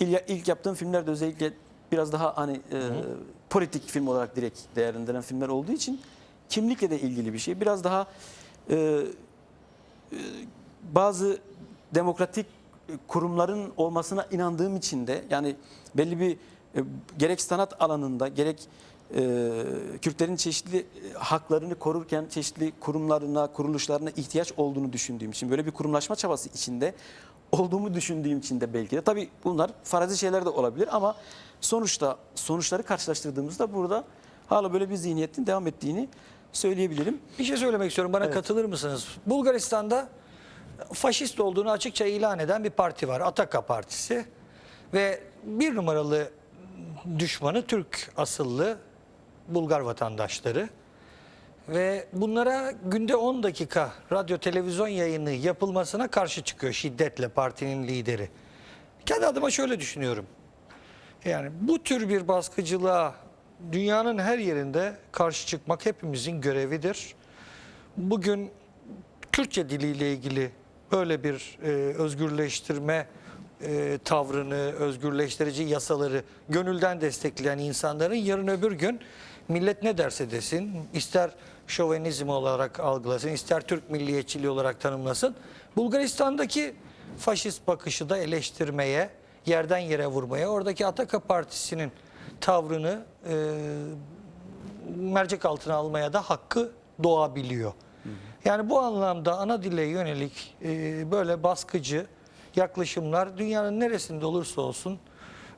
İlk, ilk yaptığım filmler de özellikle biraz daha hani e, politik film olarak direkt değerlendirilen filmler olduğu için kimlikle de ilgili bir şey. Biraz daha e, e, bazı demokratik kurumların olmasına inandığım için de yani belli bir e, gerek sanat alanında gerek e, Kürtlerin çeşitli e, haklarını korurken çeşitli kurumlarına, kuruluşlarına ihtiyaç olduğunu düşündüğüm için böyle bir kurumlaşma çabası içinde olduğumu düşündüğüm için de belki de tabii bunlar farazi şeyler de olabilir ama sonuçta sonuçları karşılaştırdığımızda burada hala böyle bir zihniyetin devam ettiğini söyleyebilirim. Bir şey söylemek istiyorum. Bana katılır mısınız? Bulgaristan'da faşist olduğunu açıkça ilan eden bir parti var. Ataka Partisi. Ve bir numaralı düşmanı Türk asıllı Bulgar vatandaşları. Ve bunlara günde 10 dakika radyo televizyon yayını yapılmasına karşı çıkıyor şiddetle partinin lideri. Kendi adıma şöyle düşünüyorum. Yani bu tür bir baskıcılığa dünyanın her yerinde karşı çıkmak hepimizin görevidir. Bugün Türkçe diliyle ilgili böyle bir e, özgürleştirme e, tavrını, özgürleştirici yasaları gönülden destekleyen insanların yarın öbür gün millet ne derse desin, ister şovenizm olarak algılasın, ister Türk milliyetçiliği olarak tanımlasın, Bulgaristan'daki faşist bakışı da eleştirmeye, yerden yere vurmaya, oradaki Ataka Partisi'nin tavrını e, mercek altına almaya da hakkı doğabiliyor. Yani bu anlamda ana dile yönelik e, böyle baskıcı yaklaşımlar dünyanın neresinde olursa olsun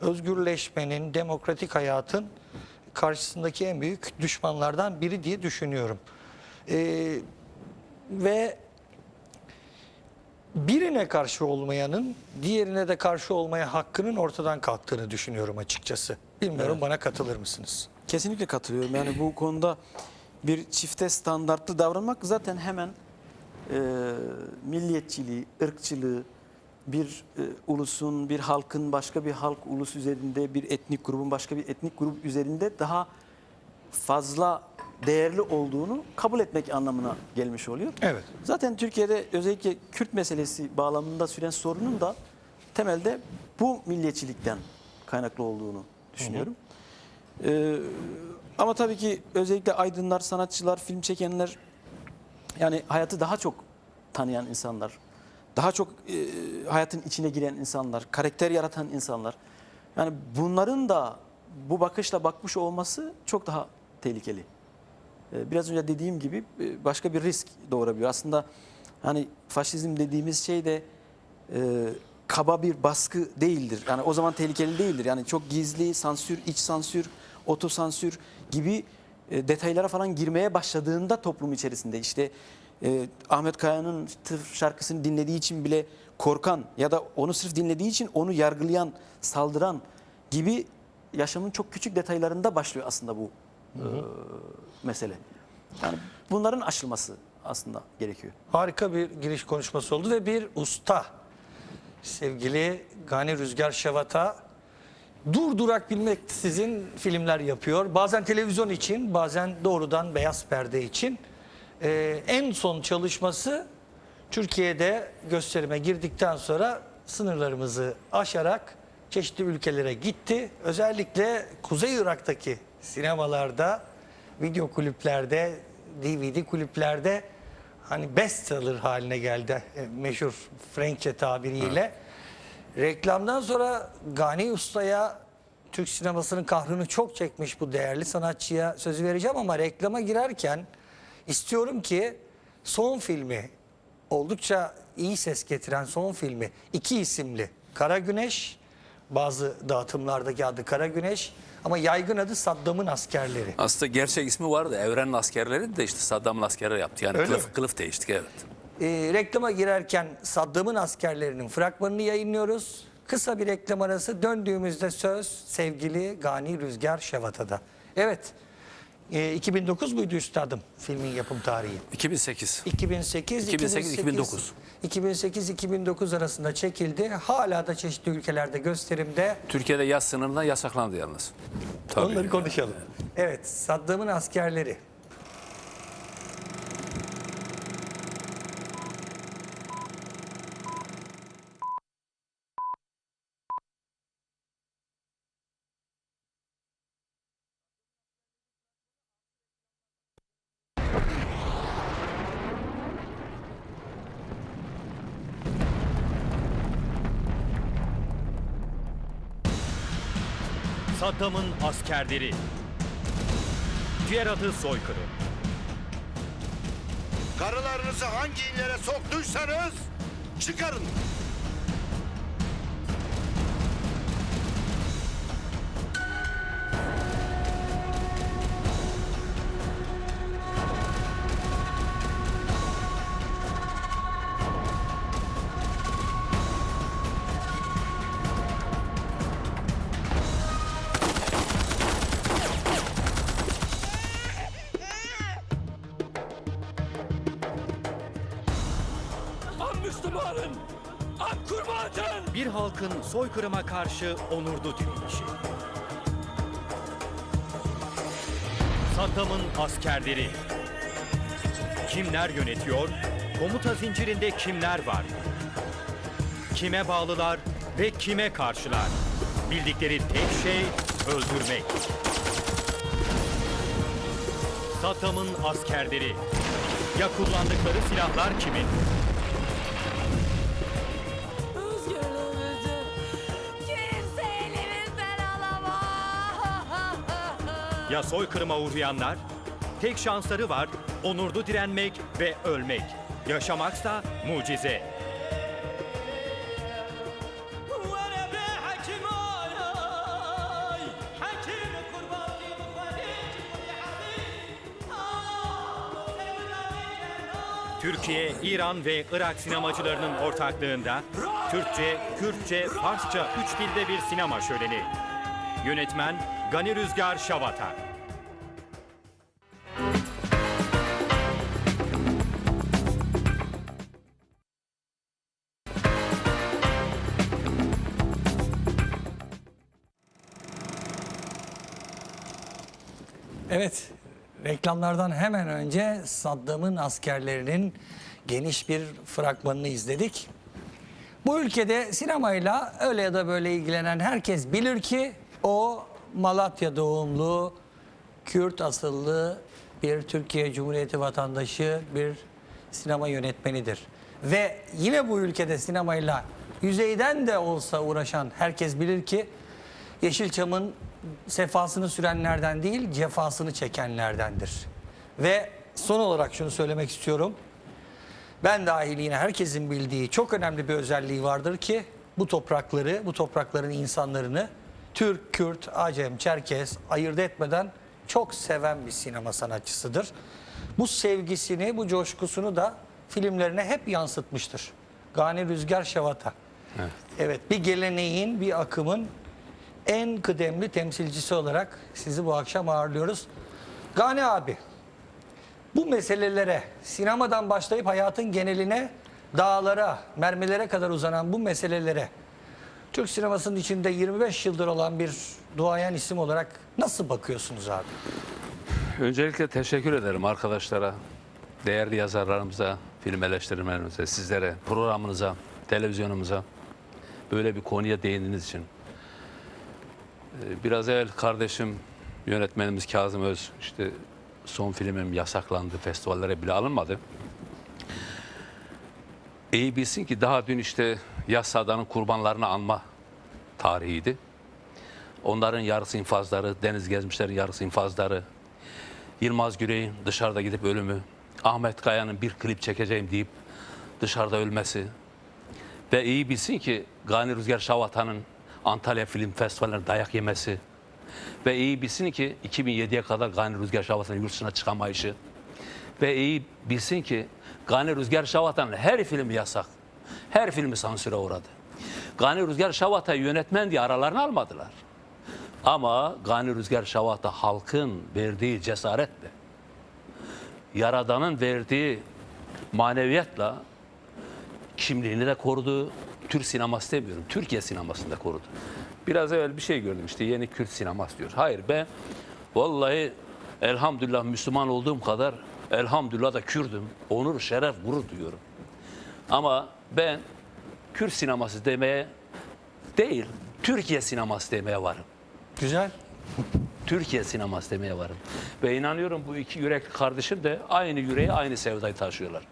özgürleşmenin, demokratik hayatın karşısındaki en büyük düşmanlardan biri diye düşünüyorum. E, ve birine karşı olmayanın diğerine de karşı olmaya hakkının ortadan kalktığını düşünüyorum açıkçası. Bilmiyorum bana katılır mısınız? Kesinlikle katılıyorum. Yani bu konuda bir çifte standartlı davranmak zaten hemen e, milliyetçiliği, ırkçılığı, bir e, ulusun, bir halkın başka bir halk ulus üzerinde, bir etnik grubun başka bir etnik grup üzerinde daha fazla değerli olduğunu kabul etmek anlamına gelmiş oluyor. Evet. Zaten Türkiye'de özellikle Kürt meselesi bağlamında süren sorunun da temelde bu milliyetçilikten kaynaklı olduğunu düşünüyorum. Ee, ama tabii ki özellikle aydınlar, sanatçılar, film çekenler yani hayatı daha çok tanıyan insanlar, daha çok e, hayatın içine giren insanlar, karakter yaratan insanlar. Yani bunların da bu bakışla bakmış olması çok daha tehlikeli. Ee, Biraz önce dediğim gibi e, başka bir risk doğurabiliyor. Aslında hani faşizm dediğimiz şey de e, kaba bir baskı değildir. Yani o zaman tehlikeli değildir. Yani çok gizli sansür, iç sansür, otosansür gibi e, detaylara falan girmeye başladığında toplum içerisinde işte e, Ahmet Kaya'nın şarkısını dinlediği için bile korkan ya da onu sırf dinlediği için onu yargılayan, saldıran gibi yaşamın çok küçük detaylarında başlıyor aslında bu e, mesele. Yani bunların aşılması aslında gerekiyor. Harika bir giriş konuşması oldu ve bir usta sevgili Gani Rüzgar Şavata durdurak bilmeksizin filmler yapıyor. Bazen televizyon için bazen doğrudan beyaz perde için. Ee, en son çalışması Türkiye'de gösterime girdikten sonra sınırlarımızı aşarak çeşitli ülkelere gitti. Özellikle Kuzey Irak'taki sinemalarda, video kulüplerde, DVD kulüplerde hani bestseller haline geldi e, meşhur Frenkçe tabiriyle. Reklamdan sonra Gani Usta'ya Türk sinemasının kahrını çok çekmiş bu değerli sanatçıya sözü vereceğim ama reklama girerken istiyorum ki son filmi oldukça iyi ses getiren son filmi iki isimli Kara Güneş bazı dağıtımlardaki adı Kara Güneş ama yaygın adı Saddam'ın askerleri. Aslında gerçek ismi vardı. Evrenin askerleri de işte Saddam'ın askerleri yaptı. Yani Öyle kılıf, mi? kılıf değiştik evet. E, reklama girerken Saddam'ın askerlerinin fragmanını yayınlıyoruz. Kısa bir reklam arası döndüğümüzde söz sevgili Gani Rüzgar Şevata'da. Evet, e, 2009 muydu üstadım filmin yapım tarihi? 2008. 2008, 2008, 2009. 2008-2009 arasında çekildi. Hala da çeşitli ülkelerde gösterimde. Türkiye'de yaz sınırından yasaklandı yalnız. Tabii. Onları konuşalım. Evet, Saddam'ın askerleri. Saddam'ın askerleri. Diğer adı soykırım. Karılarınızı hangi illere soktuysanız çıkarın. Bir halkın soykırıma karşı onurlu direnişi. Saddam'ın askerleri. Kimler yönetiyor? Komuta zincirinde kimler var? Kime bağlılar ve kime karşılar? Bildikleri tek şey öldürmek. Saddam'ın askerleri. Ya kullandıkları silahlar kimin? Ya soykırıma uğrayanlar? Tek şansları var onurlu direnmek ve ölmek. Yaşamaksa mucize. Türkiye, İran ve Irak sinemacılarının ortaklığında Türkçe, Kürtçe, Farsça üç dilde bir sinema şöleni. Yönetmen Gani Rüzgar Şavata. Evet, reklamlardan hemen önce Saddam'ın askerlerinin geniş bir fragmanını izledik. Bu ülkede sinemayla öyle ya da böyle ilgilenen herkes bilir ki o Malatya doğumlu, Kürt asıllı bir Türkiye Cumhuriyeti vatandaşı, bir sinema yönetmenidir. Ve yine bu ülkede sinemayla yüzeyden de olsa uğraşan herkes bilir ki Yeşilçam'ın sefasını sürenlerden değil, cefasını çekenlerdendir. Ve son olarak şunu söylemek istiyorum. Ben dahil yine herkesin bildiği çok önemli bir özelliği vardır ki bu toprakları, bu toprakların insanlarını Türk, Kürt, Acem, Çerkez ayırt etmeden çok seven bir sinema sanatçısıdır. Bu sevgisini, bu coşkusunu da filmlerine hep yansıtmıştır. Gani Rüzgar Şavata. Evet. Evet, bir geleneğin, bir akımın en kıdemli temsilcisi olarak sizi bu akşam ağırlıyoruz. Gani abi, bu meselelere sinemadan başlayıp hayatın geneline, dağlara, mermilere kadar uzanan bu meselelere Türk sinemasının içinde 25 yıldır olan bir duayen isim olarak nasıl bakıyorsunuz abi? Öncelikle teşekkür ederim arkadaşlara, değerli yazarlarımıza, film eleştirmenlerimize, sizlere, programınıza, televizyonumuza böyle bir konuya değindiğiniz için. Ee, Biraz evvel kardeşim yönetmenimiz Kazım Öz işte son filmim yasaklandı, festivallere bile alınmadı. İyi bilsin ki daha dün işte Yassıada'nın kurbanlarını anma tarihiydi. Onların yarısı infazları, deniz gezmişlerin yarısı infazları, Yılmaz Güney'in dışarıda gidip ölümü, Ahmet Kaya'nın bir klip çekeceğim deyip dışarıda ölmesi. Ve iyi bilsin ki Gani Rüzgar Şavata'nın Antalya Film Festivali'ne dayak yemesi. Ve iyi bilsin ki 2007'ye kadar Gani Rüzgar Şavata'nın yurt dışına çıkamayışı. Ve iyi bilsin ki Gani Rüzgar Şavata'nın her filmi yasak. Her filmi sansüre uğradı. Gani Rüzgar Şavata'yı yönetmen diye aralarına almadılar. Ama Gani Rüzgar Şavata halkın verdiği cesaretle, Yaradan'ın verdiği maneviyatla kimliğini de korudu. Türk sineması demiyorum, Türkiye sinemasını da korudu. Biraz evvel bir şey gördüm işte yeni Kürt sineması diyor. Hayır ben vallahi elhamdülillah Müslüman olduğum kadar elhamdülillah da Kürdüm. Onur, şeref, gurur duyuyorum. Ama ben Kürt sineması demeye değil, Türkiye sineması demeye varım. Güzel. Türkiye sineması demeye varım. Ve inanıyorum bu iki yürekli kardeşim de aynı yüreği, aynı sevdayı taşıyorlar.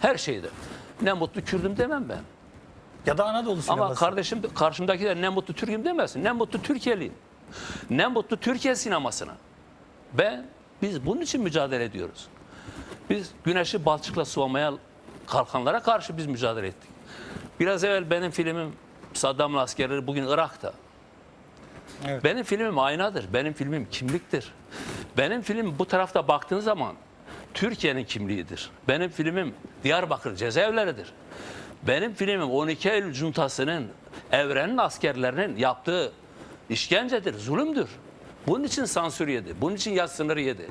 Her şeyde. Ne mutlu Kürdüm demem ben. Ya da Anadolu sineması. Ama kardeşim karşımdakiler ne mutlu Türk'üm demesin. Ne mutlu Türkiye'liyim. Ne mutlu Türkiye sinemasına. Ve biz bunun için mücadele ediyoruz. Biz güneşi balçıkla sıvamaya kalkanlara karşı biz mücadele ettik. Biraz evvel benim filmim Saddam'ın askerleri bugün Irak'ta. Evet. Benim filmim aynadır. Benim filmim kimliktir. Benim filmim bu tarafta baktığın zaman Türkiye'nin kimliğidir. Benim filmim Diyarbakır cezaevleridir. Benim filmim 12 Eylül cuntasının evrenin askerlerinin yaptığı işkencedir, zulümdür. Bunun için sansür yedi. Bunun için yaş sınırı yedi.